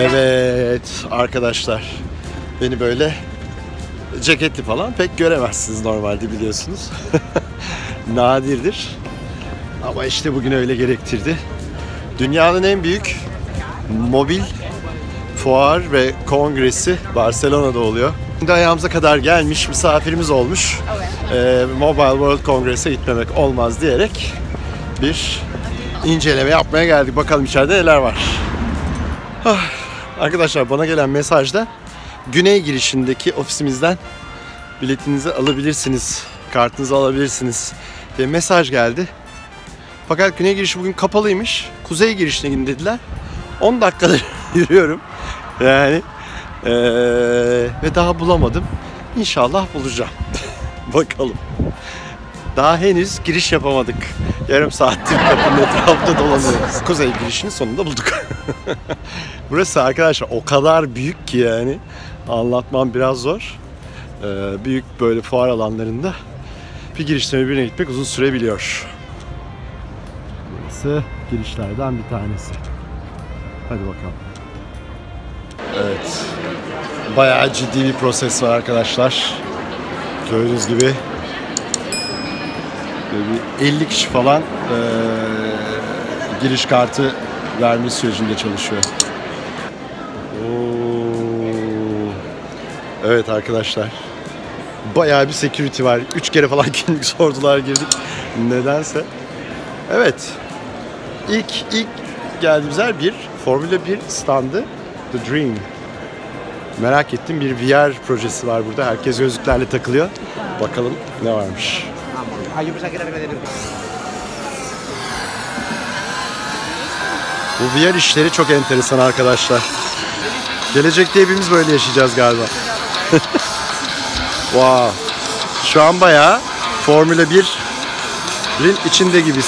Evet arkadaşlar beni böyle ceketli falan pek göremezsiniz normalde biliyorsunuz. Nadirdir. Ama işte bugün öyle gerektirdi. Dünyanın en büyük mobil fuar ve kongresi Barcelona'da oluyor. Şimdi ayağımıza kadar gelmiş misafirimiz olmuş. Ee, Mobile World Congress'e gitmemek olmaz diyerek bir inceleme yapmaya geldik. Bakalım içeride neler var. Ah, Arkadaşlar bana gelen mesajda güney girişindeki ofisimizden biletinizi alabilirsiniz, kartınızı alabilirsiniz diye mesaj geldi. Fakat güney girişi bugün kapalıymış. Kuzey girişine gidin dediler. 10 dakikadır yürüyorum. Yani eee, ve daha bulamadım. İnşallah bulacağım. Bakalım. Daha henüz giriş yapamadık. Yarım saattir kapının etrafında dolanıyoruz. Kuzey girişinin sonunda bulduk. Burası arkadaşlar o kadar büyük ki yani anlatmam biraz zor. Ee, büyük böyle fuar alanlarında bir girişten öbürüne gitmek uzun sürebiliyor. Burası girişlerden bir tanesi. Hadi bakalım. Evet. Bayağı ciddi bir proses var arkadaşlar. Gördüğünüz gibi böyle bir 50 kişi falan eee, giriş kartı verme sürecinde çalışıyor. Oo. Evet arkadaşlar. Bayağı bir security var. Üç kere falan kimlik sordular girdik. Nedense. Evet. İlk ilk geldiğimiz yer bir Formula 1 standı. The Dream. Merak ettim bir VR projesi var burada. Herkes gözlüklerle takılıyor. Bakalım ne varmış. Ah, yo pensaba que era verdadero. Bu VR işleri çok enteresan arkadaşlar. Gelecekte hepimiz böyle yaşayacağız galiba. wow. Şu an bayağı Formula 1'in içinde gibi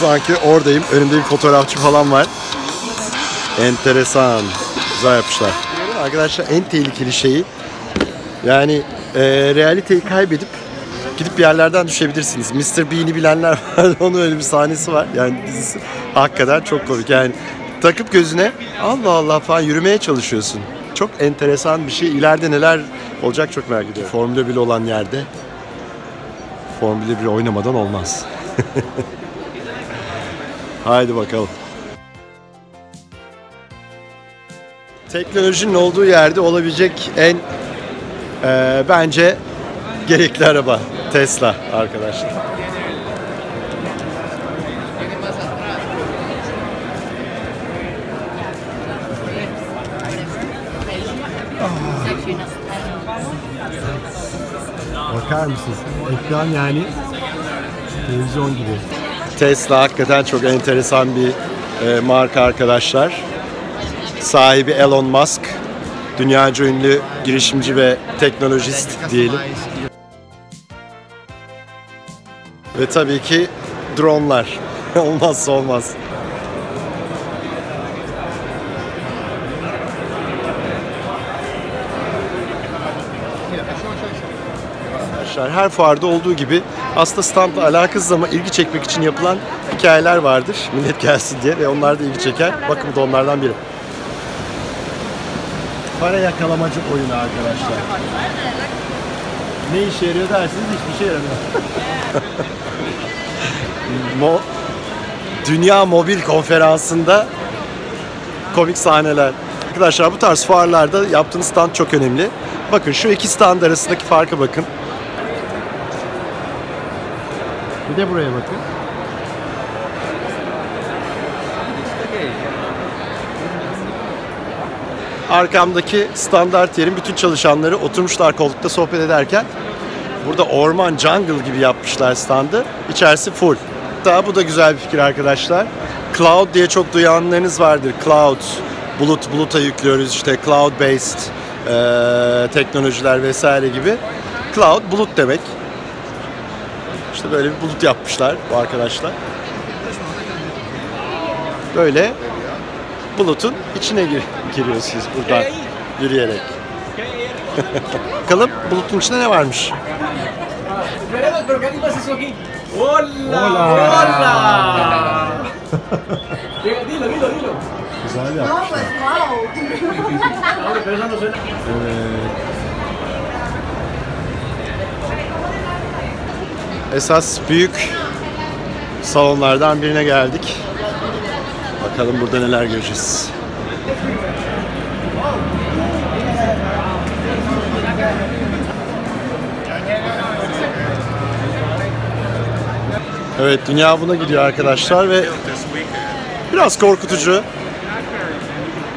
sanki oradayım. Önümde bir fotoğrafçı falan var. Enteresan. Güzel yapmışlar. Arkadaşlar en tehlikeli şeyi yani e, realiteyi kaybedip gidip bir yerlerden düşebilirsiniz. Mr. Bean'i bilenler var. Onun öyle bir sahnesi var. Yani dizisi hakikaten çok komik. Yani takıp gözüne Allah Allah falan yürümeye çalışıyorsun. Çok enteresan bir şey. İleride neler olacak çok merak ediyorum. Formula 1 olan yerde Formula 1 oynamadan olmaz. Haydi bakalım. Teknolojinin olduğu yerde olabilecek en e, bence gerekli araba Tesla arkadaşlar. Bakar mısınız? Ekran yani televizyon gibi. Tesla hakikaten çok enteresan bir e, marka arkadaşlar. Sahibi Elon Musk. Dünyaca ünlü girişimci ve teknolojist diyelim. Ve tabii ki dronlar. Olmazsa olmaz. Arkadaşlar her fuarda olduğu gibi aslında standla alakasız ama ilgi çekmek için yapılan hikayeler vardır. Millet gelsin diye ve onlar da ilgi çeker. Bakın bu da onlardan biri. Para yakalamacı oyunu arkadaşlar. Ne işe yarıyor dersiniz hiçbir şey yaramıyor. Mo Dünya Mobil Konferansı'nda komik sahneler. Arkadaşlar bu tarz fuarlarda yaptığınız stand çok önemli. Bakın şu iki stand arasındaki farka bakın. Bir de buraya bakın. Arkamdaki standart yerin bütün çalışanları oturmuşlar koltukta sohbet ederken burada orman jungle gibi yapmışlar standı. İçerisi full. Daha bu da güzel bir fikir arkadaşlar. Cloud diye çok duyanlarınız vardır. Cloud, bulut, buluta yüklüyoruz işte cloud based eee, teknolojiler vesaire gibi. Cloud bulut demek. İşte böyle bir bulut yapmışlar bu arkadaşlar. Böyle bulutun içine gir giriyorsunuz buradan yürüyerek. Bakalım bulutun içinde ne varmış? Veremos, pero ¿qué animas eso aquí? ¡Hola! ¡Hola! Dilo, dilo, dilo. Güzel yapmışlar. Pero eso no suena. Evet. Esas büyük salonlardan birine geldik. Bakalım burada neler göreceğiz. Evet dünya buna gidiyor arkadaşlar ve biraz korkutucu.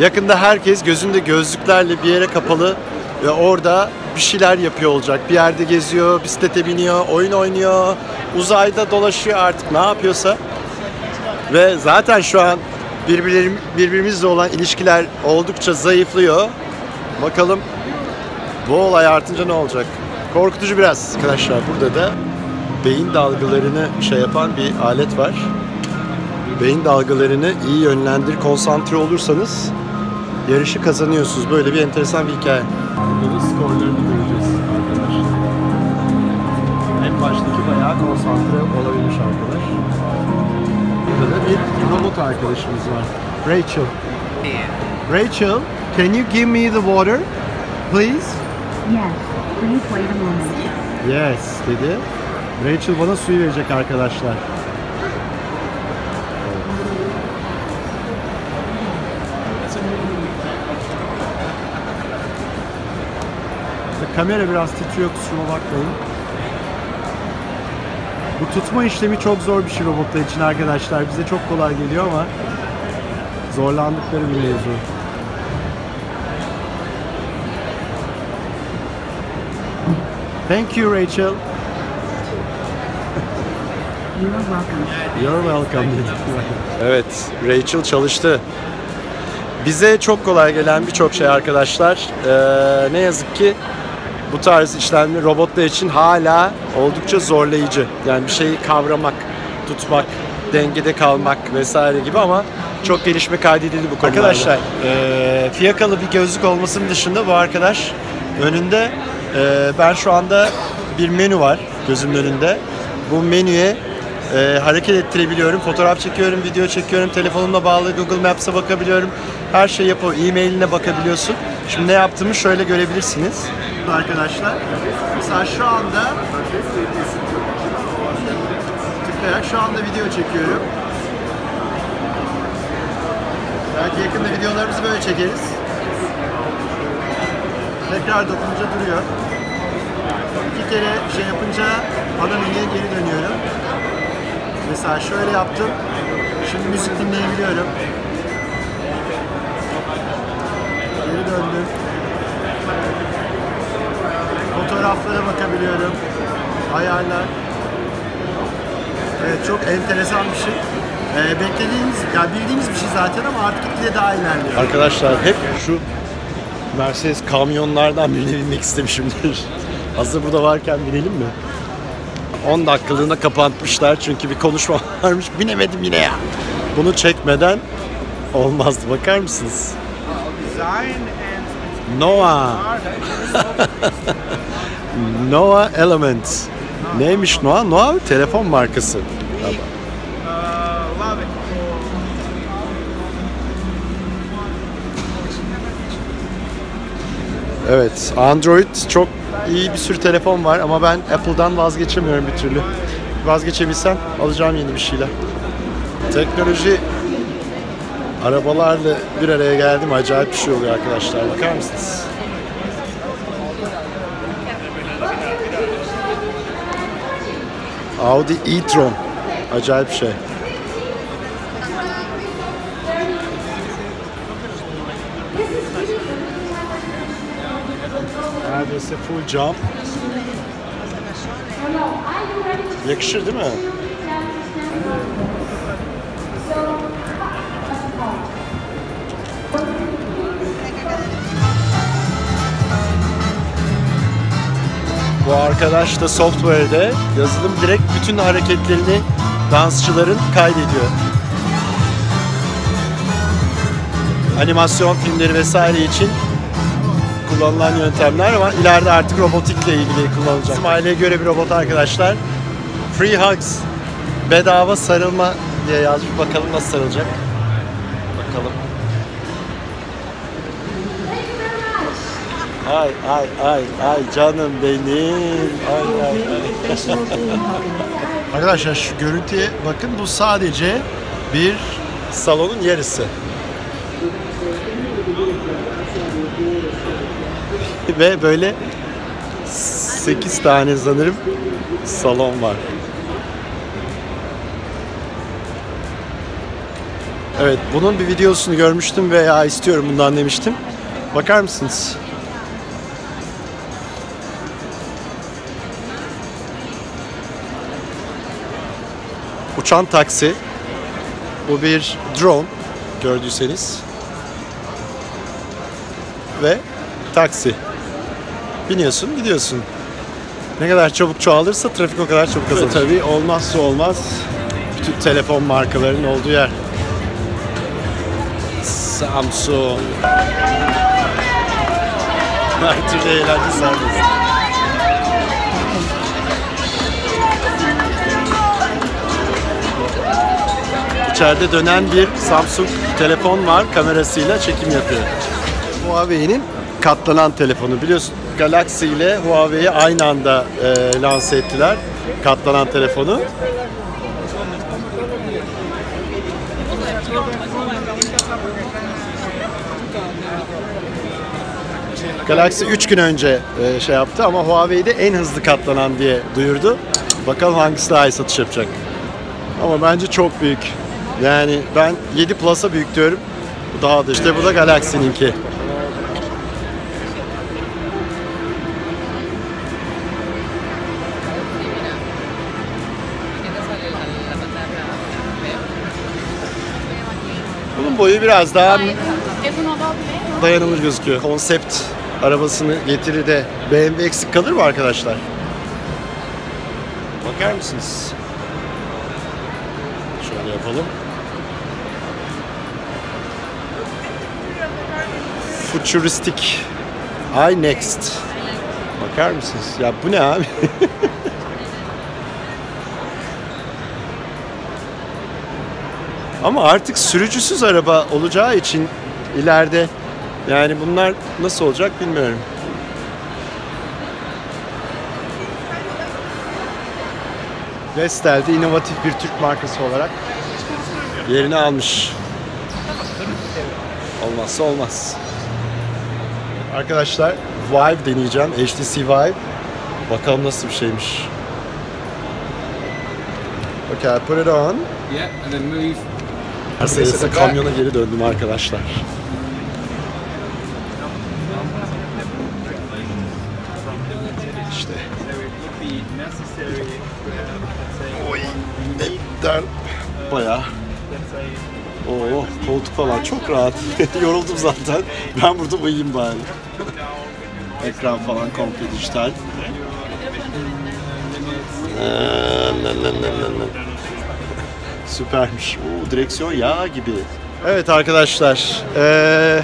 Yakında herkes gözünde gözlüklerle bir yere kapalı ve orada bir şeyler yapıyor olacak. Bir yerde geziyor, bisiklete biniyor, oyun oynuyor, uzayda dolaşıyor artık ne yapıyorsa. Ve zaten şu an birbirimizle olan ilişkiler oldukça zayıflıyor. Bakalım bu olay artınca ne olacak? Korkutucu biraz arkadaşlar. Burada da beyin dalgalarını şey yapan bir alet var. Beyin dalgalarını iyi yönlendir, konsantre olursanız yarışı kazanıyorsunuz. Böyle bir enteresan bir hikaye. Burada skorlarını göreceğiz arkadaşlar. En baştaki bayağı konsantre olabilmiş arkadaş. Burada da bir robot arkadaşımız var. Rachel. Rachel, can you give me the water, please? Yes, please wait a moment. Yes dedi. Rachel bana suyu verecek arkadaşlar. Kamera biraz titriyor kusuruma bakmayın. Bu tutma işlemi çok zor bir şey robotlar için arkadaşlar. Bize çok kolay geliyor ama zorlandıkları bir mevzu. Thank you Rachel. You are welcome. You're welcome dedi. Evet, Rachel çalıştı. Bize çok kolay gelen birçok şey arkadaşlar. Ee, ne yazık ki bu tarz işlemler robotlar için hala oldukça zorlayıcı. Yani bir şeyi kavramak, tutmak, dengede kalmak vesaire gibi ama çok gelişme kaydedildi bu konularda. Arkadaşlar, e, fiyakalı bir gözlük olmasının dışında bu arkadaş önünde e, ben şu anda bir menü var gözümün önünde. Bu menüye e, hareket ettirebiliyorum. Fotoğraf çekiyorum, video çekiyorum. Telefonumla bağlı Google Maps'e bakabiliyorum. Her şey yapıyor. E-mailine bakabiliyorsun. Şimdi ne yaptığımı şöyle görebilirsiniz. Arkadaşlar, mesela şu anda tıklayarak şu anda video çekiyorum. Belki yakında videolarımızı böyle çekeriz. Tekrar dokununca duruyor. İki kere şey yapınca ana menüye geri dönüyorum. Mesela şöyle yaptım. Şimdi müzik dinleyebiliyorum. Geri döndüm. Fotoğraflara bakabiliyorum. Ayarlar. Evet çok enteresan bir şey. Ee, beklediğimiz, ya bildiğimiz bir şey zaten ama artık gitgide daha ilerliyor. Arkadaşlar hep şu Mercedes kamyonlardan birine binmek istemişimdir. Hazır burada varken binelim mi? 10 dakikalığına kapatmışlar çünkü bir konuşma varmış. Binemedim yine ya. Bunu çekmeden olmazdı. Bakar mısınız? Noah. Noah Element. Neymiş Noah? Noah telefon markası. Evet, Android çok iyi bir sürü telefon var ama ben Apple'dan vazgeçemiyorum bir türlü. Vazgeçebilsem alacağım yeni bir şeyler. Teknoloji arabalarla bir araya geldi mi acayip bir şey oluyor arkadaşlar. Bakar mısınız? Audi e-tron. Acayip şey. Neredeyse full cam. Yakışır değil mi? Bu arkadaş da software'de yazılım direkt bütün hareketlerini dansçıların kaydediyor. Animasyon filmleri vesaire için kullanılan yöntemler var. İleride artık robotikle ilgili kullanılacak. Bizim göre bir robot arkadaşlar. Free hugs, bedava sarılma diye yazmış. Bakalım nasıl sarılacak. Bakalım. Ay ay ay ay canım benim. Ay ay ay. Arkadaşlar şu görüntüye bakın bu sadece bir salonun yarısı. Ve böyle 8 tane sanırım salon var. Evet, bunun bir videosunu görmüştüm ve ya istiyorum bundan demiştim. Bakar mısınız? Uçan taksi. Bu bir drone gördüyseniz. Ve taksi. Biniyorsun, gidiyorsun. Ne kadar çabuk çoğalırsa trafik o kadar çabuk azalır. tabii olmazsa olmaz bütün telefon markalarının olduğu yer. Samsung. Her türlü eğlence serbest. İçeride dönen bir Samsung telefon var kamerasıyla çekim yapıyor. Huawei'nin katlanan telefonu biliyorsun Galaxy ile Huawei'yi aynı anda e, lanse ettiler katlanan telefonu. Galaxy 3 gün önce e, şey yaptı ama Huawei'de en hızlı katlanan diye duyurdu. Bakalım hangisi daha iyi satış yapacak. Ama bence çok büyük. Yani ben 7 Plus'a büyük diyorum. Bu daha da işte bu da Galaxy'ninki. Bunun boyu biraz daha dayanılır gözüküyor. Konsept arabasını getirir de BMW eksik kalır mı arkadaşlar? Bakar mısınız? Şöyle yapalım. Futuristik. I next. Bakar mısınız? Ya bu ne abi? Ama artık sürücüsüz araba olacağı için ileride yani bunlar nasıl olacak bilmiyorum. Vestel de inovatif bir Türk markası olarak yerini almış. Olmazsa olmaz. Arkadaşlar Vive deneyeceğim. HTC Vive. Bakalım nasıl bir şeymiş. Okay, put it on. Yeah, and then move. Mercedes'e kamyona geri döndüm arkadaşlar. İşte. Oy. Hepten bayağı. Oo, koltuk falan çok rahat. Yoruldum zaten. Ben burada uyuyayım bari. Ekran falan komple dijital. Süpermiş. Oo, direksiyon yağ gibi. Evet arkadaşlar. eee,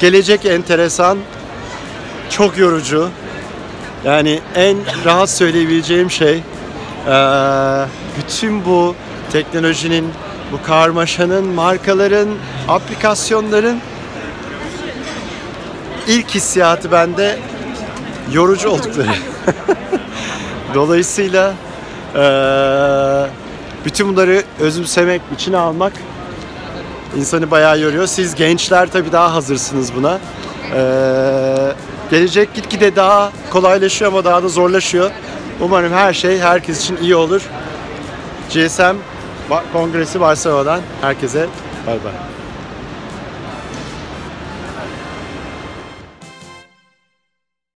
gelecek enteresan. Çok yorucu. Yani en rahat söyleyebileceğim şey eee, bütün bu teknolojinin, bu karmaşanın, markaların, aplikasyonların ilk hissiyatı bende yorucu oldukları. Dolayısıyla eee, bütün bunları özümsemek, içine almak insanı bayağı yoruyor. Siz gençler tabii daha hazırsınız buna. Eee, gelecek gitgide daha kolaylaşıyor ama daha da zorlaşıyor. Umarım her şey herkes için iyi olur. GSM Kongresi Barcelona'dan herkese bay bay.